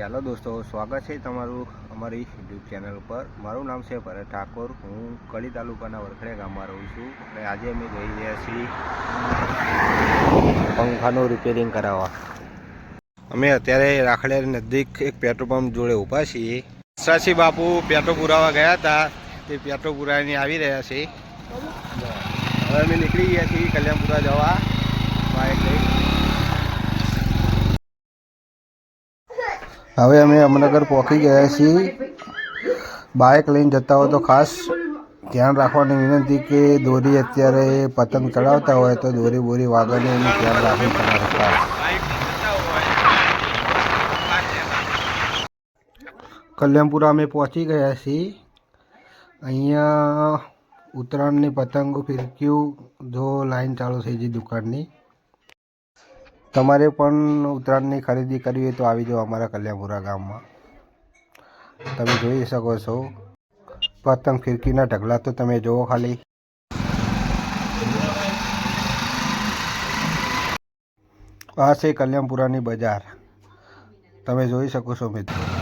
Hello દોસ્તો, સ્વાગત છે તમારું અમારી યુટ્યુબ ચેનલ ઉપર. મારું નામ છે ભરત ઠાકોર. હું કડી તાલુકાના વરખડે ગામમાં રહું છું આજે અમે જઈ રહ્યા છીએ પંખાનું રિપેરિંગ કરાવવા. અમે અત્યારે રાખડિયા નજીક એક પેટ્રોલ પંપ જોડે ઊભા છીએ. સાસી બાપુ પેટ્રો પુરાવા ગયા હતા. તે પેટ્રો પુરાવીને આવી રહ્યા છે. હવે અમે નીકળી ગયા છીએ કલ્યાણપુરા જવા. બાઇક લઈ હવે અમે અમનગર પહોંચી ગયા છીએ. બાઇક લઈને જતા હોય તો ખાસ ધ્યાન રાખવાની વિનંતી કે દોરી અત્યારે પતંગ ચડાવતા હોય તો દોરી બોરી વાગને એનું ધ્યાન રાખવું તમારે કલ્યાણપુરા અમે પહોંચી ગયા છીએ. અહીંયા ઉત્તરાયણની પતંગો ફિરક્યું, જો લાઈન ચાલુ થઈ ગઈ દુકાનની. તમારે પણ ઉત્તરાયણની ખરીદી કરવી હોય તો આવી જાઓ અમારા કલ્યાણપુરા ગામમાં. તમે જોઈ શકો છો. પતંગ ફિરકીના ઢગલા તો તમે જુઓ ખાલી. આ છે કલ્યાણપુરાની બજાર. તમે જોઈ શકો છો મિત્રો.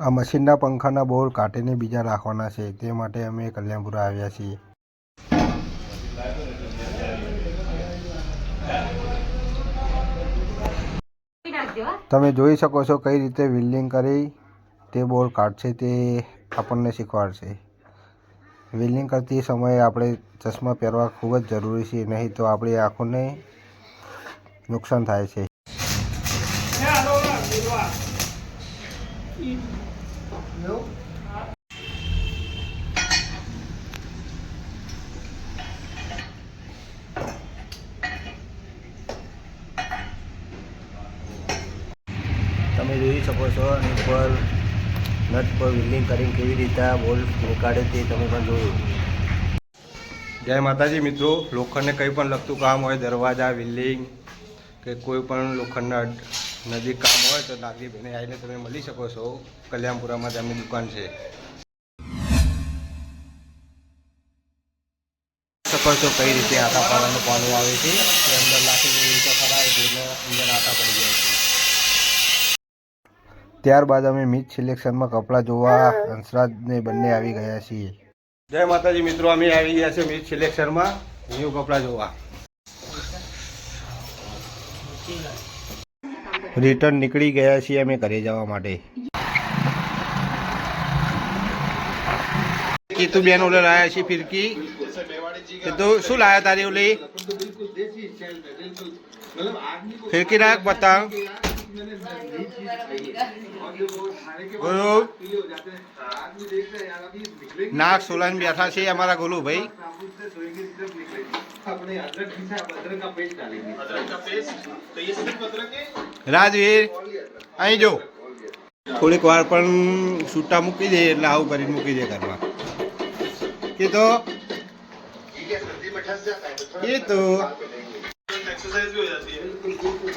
આ મશીનના પંખાના બોર કાઢીને બીજા રાખવાના છે. તે માટે અમે કલ્યાણપુરા આવ્યા છીએ. તમે જોઈ શકો છો કઈ રીતે વિલ્ડિંગ કરી તે બોર કાઢશે તે આપણને શીખવાડશે. વિલ્ડિંગ કરતી સમયે આપણે ચશ્મા પહેરવા ખૂબ જ જરૂરી છે, નહીં તો આપણી આંખોને નુકસાન થાય છે. તમે જોઈ શકો છો આની ઉપર નટ પર વિલ્ડિંગ કરીને કેવી રીતે બોલ્ટ બોલ નીકાળે તે તમે પણ જોયું. જય માતાજી મિત્રો, લોખંડને કંઈ પણ લગતું કામ હોય, દરવાજા વિલ્ડિંગ કે કોઈ પણ લોખંડના નજીક કામ હોય તો નાગરીભાઈને આવીને તમે મળી શકો છો. કલ્યાણપુરામાં તેમની દુકાન છે. શકો છો કઈ રીતે આટા પાડવાનું પાનું આવે છે? તે અંદર નાખીને એવી રીતે કરાવે છે એટલે અંદર આટા પડી જાય છે. ત્યારબાદ અમે મીટ સિલેક્શનમાં કપડાં જોવા હંસરાજને બંને આવી ગયા છીએ. જય માતાજી મિત્રો, અમે આવી ગયા છે મીટ સિલેક્શનમાં ન્યૂ કપડાં જોવા. રિટર્ન નીકળી ગયા છીએ અમે ઘરે જવા માટે. કીતુ બેન ઓલે લાયા છે ફિરકી. કીધું શું લાયા તારી ઓલી? ફિરકી લાયક પતંગ ગુરુ નાક સોલાન બેઠા છે અમારા રાજવીર અહીં જો. થોડીક વાર પણ છૂટા મૂકી દે એટલે આવું કરીને મૂકી દે ઘરમાં. એ તો?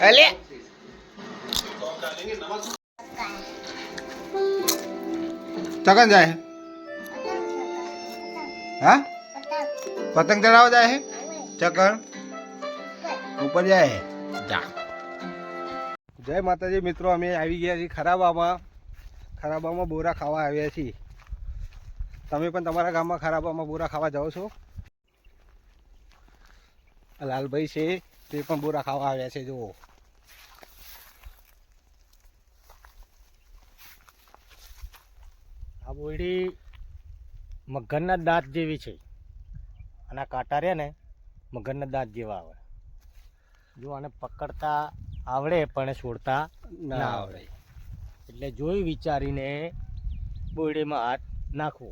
અલે. ચકન જાય હા? પતંગ ચડાવવા જાય ચકન ઉપર જાય. જા. જય માતાજી, મિત્રો, અમે આવી ગયા છીએ ખરાબામાં. ખરાબામાં બોરા ખાવા આવ્યા છીએ. તમે પણ તમારા ગામમાં ખરાબામાં બોરા ખાવા જાઓ છો? લાલભાઈ છે, તે પણ બોરા ખાવા આવ્યા છે, જુઓ. આ બોયડી મગરના દાંત જેવી છે. અને આ કાંટા રહ્યા ને મગરના દાંત જેવા આવે. જો આને પકડતા આવડે પણ છોડતા ના આવડે. એટલે જોઈ વિચારીને બોયડીમાં હાથ નાખવો.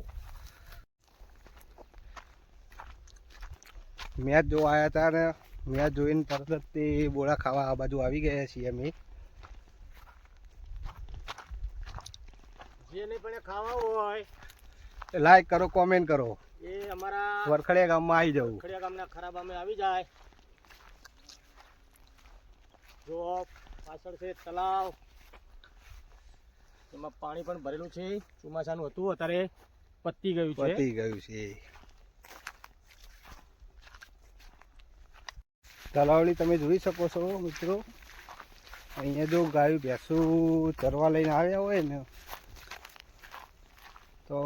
મેચ જોવા આવ્યા હતા ને મેચ જોઈને તરત તે બોળા ખાવા આ બાજુ આવી ગયા છીએ અમે. જેને પણ ખાવા હોય. લાઈક કરો કોમેન્ટ કરો. એ અમારા વરખડિયા ગામમાં આવી જવું. ગામ ગામના ખરાબ અમે આવી જાય. જો પાછળ છે તલાવ એમાં પાણી પણ ભરેલું છે. ચોમાસાનું હતું અત્યારે. પતી ગયું છે. પતી ગયું છે. તલાવડી તમે જોઈ શકો છો મિત્રો. અહીંયા જો ગાયું ભેંસું ચરવા લઈને આવ્યા હોય ને તો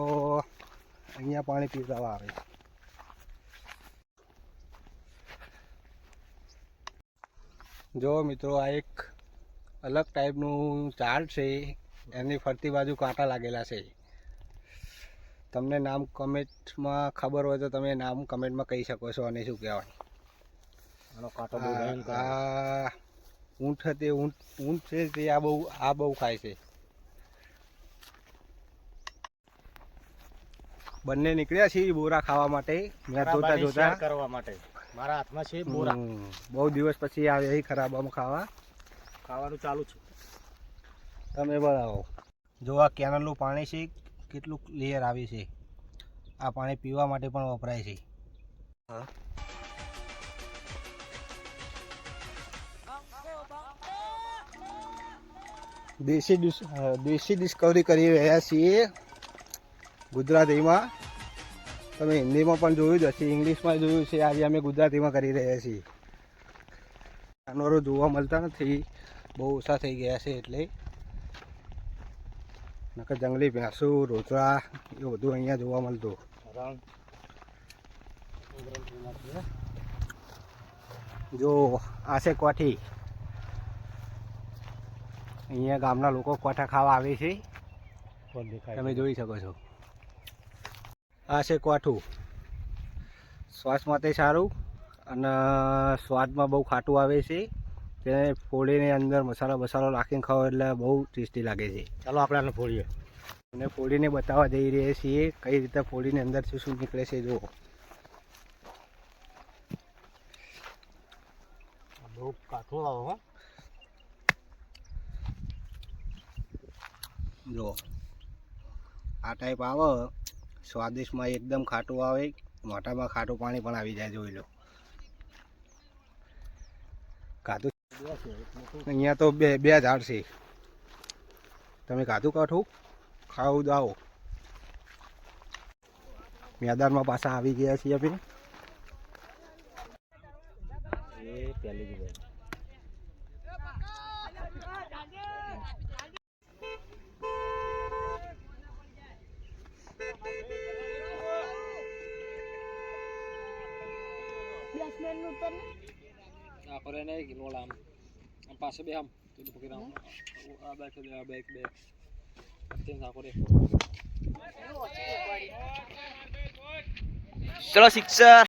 અહીંયા પાણી પીતા આવે જો મિત્રો આ એક અલગ ટાઈપનું ઝાડ છે. એની ફરતી બાજુ કાંટા લાગેલા છે. તમને નામ કમેન્ટમાં ખબર હોય તો તમે નામ કમેન્ટમાં કહી શકો છો અને શું કહેવાય. ઊંટ તે ઊંટ ઊંટ છે તે આ બહુ આ બહુ ખાય છે. બંને નીકળ્યા છીએ બોરા ખાવા માટે. મેં જોતા જોતા કરવા માટે. મારા હાથમાં છે બોરા. બહુ દિવસ પછી આવે એ ખરાબામાં ખાવા. ખાવાનું ચાલુ છે. તમે બરાવો જો આ કેનલનું પાણી છે કેટલું ક્લિયર આવે છે. આ પાણી પીવા માટે પણ વપરાય છે. દેશી દેશી ડિસ્કવરી કરી રહ્યા છીએ. ગુજરાતીમાં તમે હિન્દીમાં પણ જોયું જ હશે ઇંગ્લિશમાં જોયું છે આજે અમે ગુજરાતીમાં કરી રહ્યા છીએ. જાનવરો જોવા મળતા નથી બહુ ઓછા થઈ ગયા છે એટલે. નકર જંગલી ભેંસો રોતડા એ બધું અહીંયા જોવા મળતું. જો આ છે કોઠી. અહીંયા ગામના લોકો કોઠા ખાવા આવે છે. તમે જોઈ શકો છો. આ છે કોઠું. શ્વાસ માટે સારું અને સ્વાદમાં બહુ ખાટું આવે છે. તેને ફોડીને અંદર મસાલો બસાલો નાખીને ખાવ એટલે બહુ ટેસ્ટી લાગે છે. ચાલો આપણે આને ફોડીએ. અને ફોડીને બતાવવા જઈ રહ્યા છીએ કઈ રીતે ફોડીને અંદર શું શું નીકળે છે જુઓ. બહુ કાઠું આવો જુઓ. આ ટાઈપ આવે. સ્વાદિષ્ટમાં એકદમ ખાટું આવે, મોટામાં ખાટું પાણી પણ આવી જાય, જોઈ લો. મોટું અહીંયા તો બે બે ઝાડ છે. તમે ખાધું કાઠું? ખાવું દાવો મેદાનમાં પાછા આવી ગયા છીએ અમે પહેલી જ ભાઈ આ કરે ને ગિલોલ આમ આમ પાસે બે આમ પેલું પકડી આમ આ બેક આ બેક બેક તેમ આ કરે ચલો સિક્સર